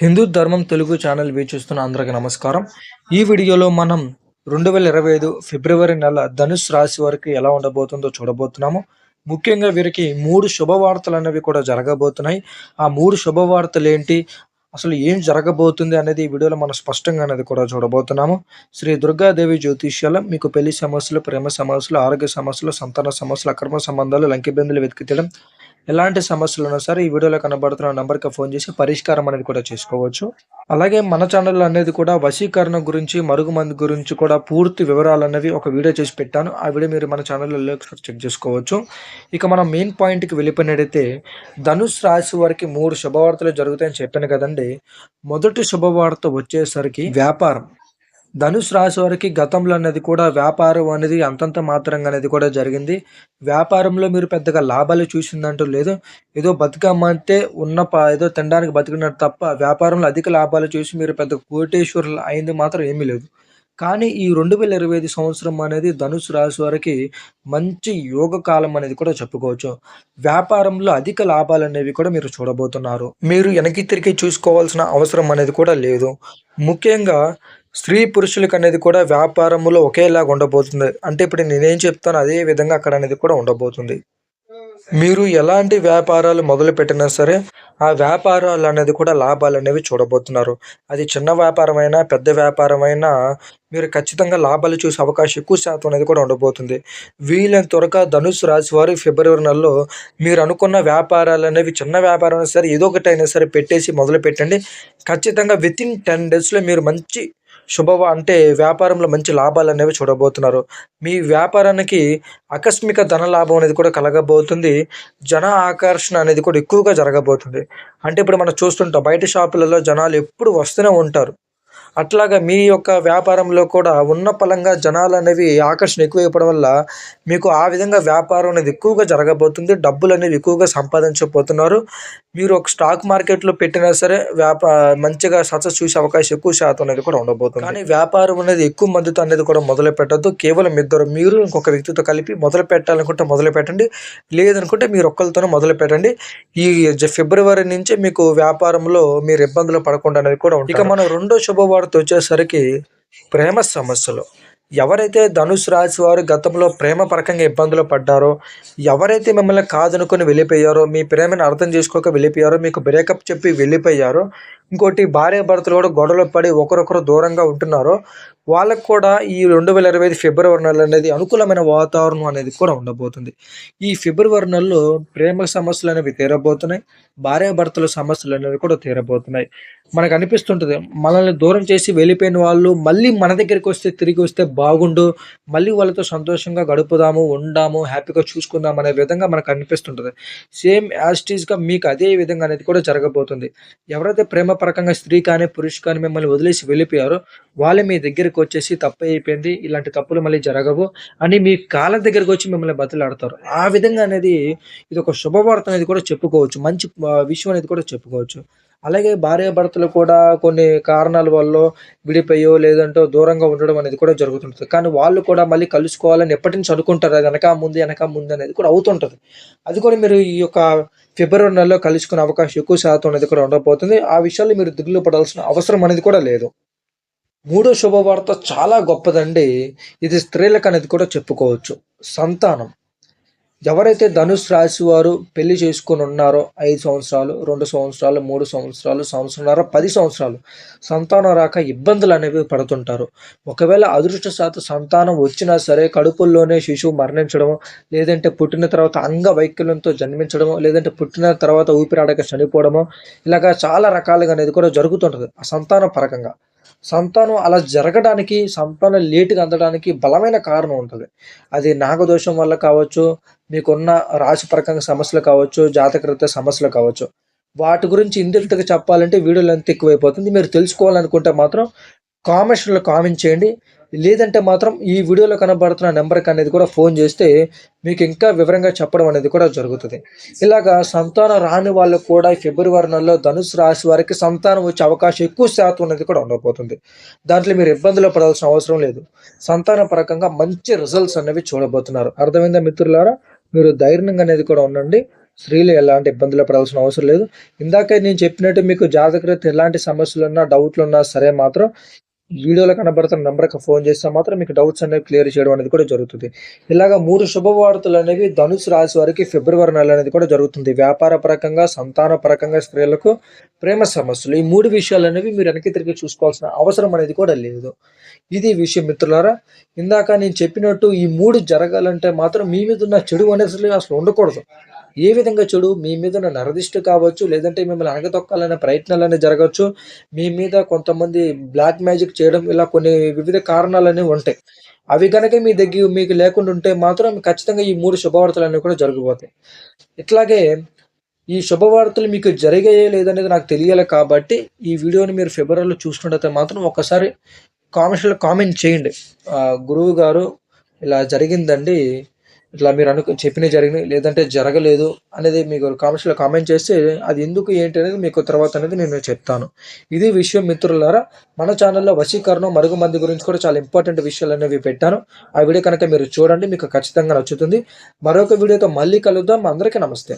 హిందూ ధర్మం తెలుగు ఛానల్ వీక్షిస్తున్న అందరికీ నమస్కారం. ఈ వీడియోలో మనం రెండు వేల ఇరవై ఐదు ఫిబ్రవరి నెల ధనుష్ రాశి వరకు ఎలా ఉండబోతుందో చూడబోతున్నాము. ముఖ్యంగా వీరికి మూడు శుభవార్తలు అనేవి కూడా జరగబోతున్నాయి. ఆ మూడు శుభవార్తలు ఏంటి అసలు ఏం జరగబోతుంది అనేది ఈ వీడియోలో మనం స్పష్టంగా అనేది కూడా చూడబోతున్నాము. శ్రీ దుర్గాదేవి జ్యోతిష్యాలం మీకు పెళ్ళి సమస్యలు ప్రేమ సమస్యలు ఆరోగ్య సమస్యలు సంతాన సమస్యలు అక్రమ సంబంధాలు లంకిబిందులు వెతికితడం ఎలాంటి సమస్యలు ఉన్నా సరే ఈ వీడియోలో కనబడుతున్న నెంబర్కి ఫోన్ చేసి పరిష్కారం అనేది కూడా చేసుకోవచ్చు. అలాగే మన ఛానల్ అనేది కూడా వశీకరణ గురించి మరుగుమంది గురించి కూడా పూర్తి వివరాలు అనేవి ఒక వీడియో చేసి పెట్టాను. ఆ వీడియో మీరు మన ఛానల్లో చెక్ చేసుకోవచ్చు. ఇక మనం మెయిన్ పాయింట్కి వెళ్ళిపోయినట్టయితే ధనుష్ రాశి వారికి మూడు శుభవార్తలు జరుగుతాయని చెప్పాను కదండి. మొదటి శుభవార్త వచ్చేసరికి వ్యాపారం. ధనుష్ రాశి వారికి గతంలో అనేది కూడా వ్యాపారం అనేది అంతంత మాత్రంగా అనేది కూడా జరిగింది. వ్యాపారంలో మీరు పెద్దగా లాభాలు చూసిందంటూ లేదు. ఏదో బతుకమ్మంటే ఉన్న ఏదో తినడానికి బతికినట్టు తప్ప వ్యాపారంలో అధిక లాభాలు చూసి మీరు పెద్ద కోటేశ్వరులు అయింది మాత్రం ఏమీ లేదు. కానీ ఈ రెండు వేల ఇరవై ఐదు సంవత్సరం అనేది ధనుసు రాశి వారికి మంచి యోగ కాలం అనేది కూడా చెప్పుకోవచ్చు. వ్యాపారంలో అధిక లాభాలు అనేవి కూడా మీరు చూడబోతున్నారు. మీరు వెనక్కి తిరిగి చూసుకోవాల్సిన అవసరం అనేది కూడా లేదు. ముఖ్యంగా స్త్రీ పురుషులకు అనేది కూడా వ్యాపారంలో ఒకేలాగా ఉండబోతుంది. అంటే ఇప్పుడు నేనేం చెప్తాను అదే విధంగా అక్కడ అనేది కూడా ఉండబోతుంది. మీరు ఎలాంటి వ్యాపారాలు మొదలు పెట్టినా సరే ఆ వ్యాపారాలు అనేది కూడా లాభాలు అనేవి చూడబోతున్నారు. అది చిన్న వ్యాపారమైనా పెద్ద వ్యాపారమైనా మీరు ఖచ్చితంగా లాభాలు చూసే అవకాశం ఎక్కువ శాతం అనేది కూడా ఉండబోతుంది. వీలైన త్వరగా ధనుసు రాశి వారు ఫిబ్రవరి నెలలో మీరు అనుకున్న వ్యాపారాలు అనేవి చిన్న వ్యాపారం అయినా సరే ఏదో ఒకటి అయినా సరే పెట్టేసి మొదలు పెట్టండి ఖచ్చితంగా విత్ ఇన్ టెన్ డేస్లో మీరు మంచి శుభవ అంటే వ్యాపారంలో మంచి లాభాలు అనేవి చూడబోతున్నారు. మీ వ్యాపారానికి ఆకస్మిక ధన లాభం అనేది కూడా కలగబోతుంది. జన ఆకర్షణ అనేది కూడా ఎక్కువగా జరగబోతుంది. అంటే ఇప్పుడు మనం చూస్తుంటాం బయట షాపులలో జనాలు ఎప్పుడు వస్తూనే ఉంటారు. అట్లాగా మీ యొక్క వ్యాపారంలో కూడా ఉన్న పలంగా జనాలు అనేవి ఆకర్షణ ఎక్కువైపోవడం వల్ల మీకు ఆ విధంగా వ్యాపారం అనేది ఎక్కువగా జరగబోతుంది. డబ్బులు అనేవి ఎక్కువగా సంపాదించబోతున్నారు. మీరు ఒక స్టాక్ మార్కెట్లో పెట్టినా సరే వ్యాపా మంచిగా సక్సెస్ చూసే అవకాశం ఎక్కువ శాతం అనేది కూడా ఉండబోతుంది. కానీ వ్యాపారం అనేది ఎక్కువ మందితో అనేది కూడా మొదలు పెట్టద్దు. కేవలం ఇద్దరు మీరు ఇంకొక వ్యక్తితో కలిపి మొదలు పెట్టాలనుకుంటే మొదలు పెట్టండి. లేదనుకుంటే మీరు ఒక్కరితోనే మొదలు పెట్టండి. ఈ ఫిబ్రవరి నుంచి మీకు వ్యాపారంలో మీరు ఇబ్బందులు పడకుండా అనేది కూడా ఉంటుంది ఇక మనం రెండో శుభవార్త వచ్చేసరికి ప్రేమ సమస్యలు. ఎవరైతే ధనుసు రాశి వారు గతంలో ప్రేమ పరకంగా ఇబ్బందులు పడ్డారో ఎవరైతే మిమ్మల్ని కాదనుకొని వెళ్ళిపోయారో మీ ప్రేమను అర్థం చేసుకోక వెళ్ళిపోయారో మీకు బ్రేకప్ చెప్పి వెళ్ళిపోయారో ఇంకోటి భార్య భర్తలు కూడా గొడవలు పడి ఒకరొకరు దూరంగా ఉంటున్నారో వాళ్ళకు కూడా ఈ రెండు వేల ఇరవై ఐదు ఫిబ్రవరి నెల అనేది అనుకూలమైన వాతావరణం అనేది కూడా ఉండబోతుంది. ఈ ఫిబ్రవరి నెలలో ప్రేమ సమస్యలు అనేవి తీరబోతున్నాయి. భార్యాభర్తల సమస్యలు అనేవి కూడా తీరబోతున్నాయి. మనకు అనిపిస్తుంటుంది మనల్ని దూరం చేసి వెళ్ళిపోయిన వాళ్ళు మళ్ళీ మన దగ్గరికి వస్తే తిరిగి వస్తే బాగుండు మళ్ళీ వాళ్ళతో సంతోషంగా గడుపుదాము ఉండాము హ్యాపీగా చూసుకుందాం అనే విధంగా మనకు అనిపిస్తుంటుంది. సేమ్ యాస్టీస్గా మీకు అదే విధంగా అనేది కూడా జరగబోతుంది. ఎవరైతే ప్రేమపరకంగా స్త్రీ కానీ పురుషు కానీ మిమ్మల్ని వదిలేసి వెళ్ళిపోయారో వాళ్ళే మీ దగ్గరికి వచ్చేసి తప్పు అయిపోయింది ఇలాంటి తప్పులు మళ్ళీ జరగవు అని మీ కాళ్ళ దగ్గరికి వచ్చి మిమ్మల్ని బతులాడతారు. ఆ విధంగా అనేది ఇది ఒక శుభవార్త అనేది కూడా చెప్పుకోవచ్చు మంచి విషయం అనేది కూడా చెప్పుకోవచ్చు. అలాగే భార్యాభర్తలు కూడా కొన్ని కారణాల వల్ల విడిపోయో లేదంటే దూరంగా ఉండడం అనేది కూడా జరుగుతుంటుంది. కానీ వాళ్ళు కూడా మళ్ళీ కలుసుకోవాలని ఎప్పటి నుంచి అనుకుంటారు? అది వెనక ముందు వెనక ముందు అనేది కూడా అవుతుంటుంది. అది కూడా మీరు ఈ యొక్క ఫిబ్రవరి నెలలో కలుసుకునే అవకాశం ఎక్కువ శాతం అనేది కూడా ఉండబోతుంది. ఆ విషయాల్లో మీరు దిగులు పడాల్సిన అవసరం అనేది కూడా లేదు. మూడో శుభవార్త చాలా గొప్పదండి. ఇది స్త్రీలకు అనేది కూడా చెప్పుకోవచ్చు. సంతానం. ఎవరైతే ధనుష్ రాశి వారు పెళ్ళి చేసుకొని ఉన్నారో ఐదు సంవత్సరాలు రెండు సంవత్సరాలు మూడు సంవత్సరాలు సంవత్సరంన్నర పది సంవత్సరాలు సంతానం రాక ఇబ్బందులు అనేవి పడుతుంటారు. ఒకవేళ అదృష్టశాత సంతానం వచ్చినా సరే కడుపుల్లోనే శిశువు మరణించడము లేదంటే పుట్టిన తర్వాత అంగవైకల్యంతో జన్మించడము లేదంటే పుట్టిన తర్వాత ఊపిరాడక చనిపోవడము ఇలాగా చాలా రకాలుగా అనేది కూడా జరుగుతుంటుంది. ఆ సంతాన పరకంగా. సంతానం అలా జరగడానికి సంతానం లేటుగా అందడానికి బలమైన కారణం ఉంటుంది. అది నాగదోషం వల్ల కావచ్చు మీకున్న రాశి సమస్యలు కావచ్చు జాతకరీత్యా సమస్యలు కావచ్చు. వాటి గురించి ఇండెప్త్గా చెప్పాలంటే వీడియోలు ఎంత ఎక్కువైపోతుంది. మీరు తెలుసుకోవాలనుకుంటే మాత్రం కామెంట్స్లో కామెంట్ చేయండి. లేదంటే మాత్రం ఈ వీడియోలో కనబడుతున్న నెంబర్కి అనేది కూడా ఫోన్ చేస్తే మీకు ఇంకా వివరంగా చెప్పడం అనేది కూడా జరుగుతుంది. ఇలాగా సంతానం రాని వాళ్ళకు కూడా ఫిబ్రవరి నెలలో ధనుసు రాశి వారికి సంతానం వచ్చే అవకాశం ఎక్కువ శాతం అనేది కూడా ఉండబోతుంది. దాంట్లో మీరు ఇబ్బందులు పడాల్సిన అవసరం లేదు. సంతాన పరకంగా మంచి రిజల్ట్స్ అనేవి చూడబోతున్నారు. అర్థమైందా మిత్రులారా? మీరు ధైర్యంగా అనేది కూడా ఉండండి. స్త్రీలు ఎలాంటి ఇబ్బందులు పడాల్సిన అవసరం లేదు. ఇందాక నేను చెప్పినట్టు మీకు జాతకరీత్యా ఎలాంటి సమస్యలు ఉన్నా డౌట్లు ఉన్నా సరే మాత్రం వీడియోలో కనబడుతున్న నెంబర్కి ఫోన్ చేస్తే మాత్రం మీకు డౌట్స్ అనేవి క్లియర్ చేయడం అనేది కూడా జరుగుతుంది. ఇలాగ మూడు శుభవార్తలు అనేవి ధనుసు రాశి వారికి ఫిబ్రవరి నెల అనేది కూడా జరుగుతుంది. వ్యాపార పరకంగా సంతాన పరకంగా స్త్రీలకు ప్రేమ సమస్యలు. ఈ మూడు విషయాలు అనేవి మీరు వెనక్కి తిరిగి చూసుకోవాల్సిన అవసరం అనేది కూడా లేదు. ఇది విషయం మిత్రులారా. ఇందాక నేను చెప్పినట్టు ఈ మూడు జరగాలంటే మాత్రం మీ మీద ఉన్న చెడు అనేది అసలు ఉండకూడదు. ఏ విధంగా చెడు మీ మీద ఉన్న నరదిష్టి కావచ్చు లేదంటే మిమ్మల్ని అణగతొక్కాలనే ప్రయత్నాలు అనేవి మీ మీద కొంతమంది బ్లాక్ మ్యాజిక్ చేయడం ఇలా కొన్ని వివిధ కారణాలు అనేవి ఉంటాయి. అవి కనుక మీ దగ్గర మీకు లేకుండా ఉంటే మాత్రం ఖచ్చితంగా ఈ మూడు శుభవార్తలు అనేవి కూడా జరిగిపోతాయి ఇట్లాగే ఈ శుభవార్తలు మీకు జరిగాయే లేదనేది నాకు తెలియాలి కాబట్టి ఈ వీడియోని మీరు ఫిబ్రవరిలో చూసుకుంటే మాత్రం ఒకసారి కామెంట్స్లో కామెంట్ చేయండి. గురువు గారు ఇలా జరిగిందండి. ఇట్లా మీరు అను చెప్పినవి జరిగినాయి లేదంటే జరగలేదు అనేది మీకు కామెంట్స్లో కామెంట్ చేస్తే అది ఎందుకు ఏంటి అనేది మీకు తర్వాత అనేది నేను చెప్తాను. ఇది విషయం మిత్రులారా మన ఛానల్లో వశీకరణం మరుగు మంది గురించి కూడా చాలా ఇంపార్టెంట్ విషయాలు అనేవి పెట్టాను. ఆ వీడియో కనుక మీరు చూడండి మీకు ఖచ్చితంగా నచ్చుతుంది. మరొక వీడియోతో మళ్ళీ కలుద్దాం. అందరికీ నమస్తే.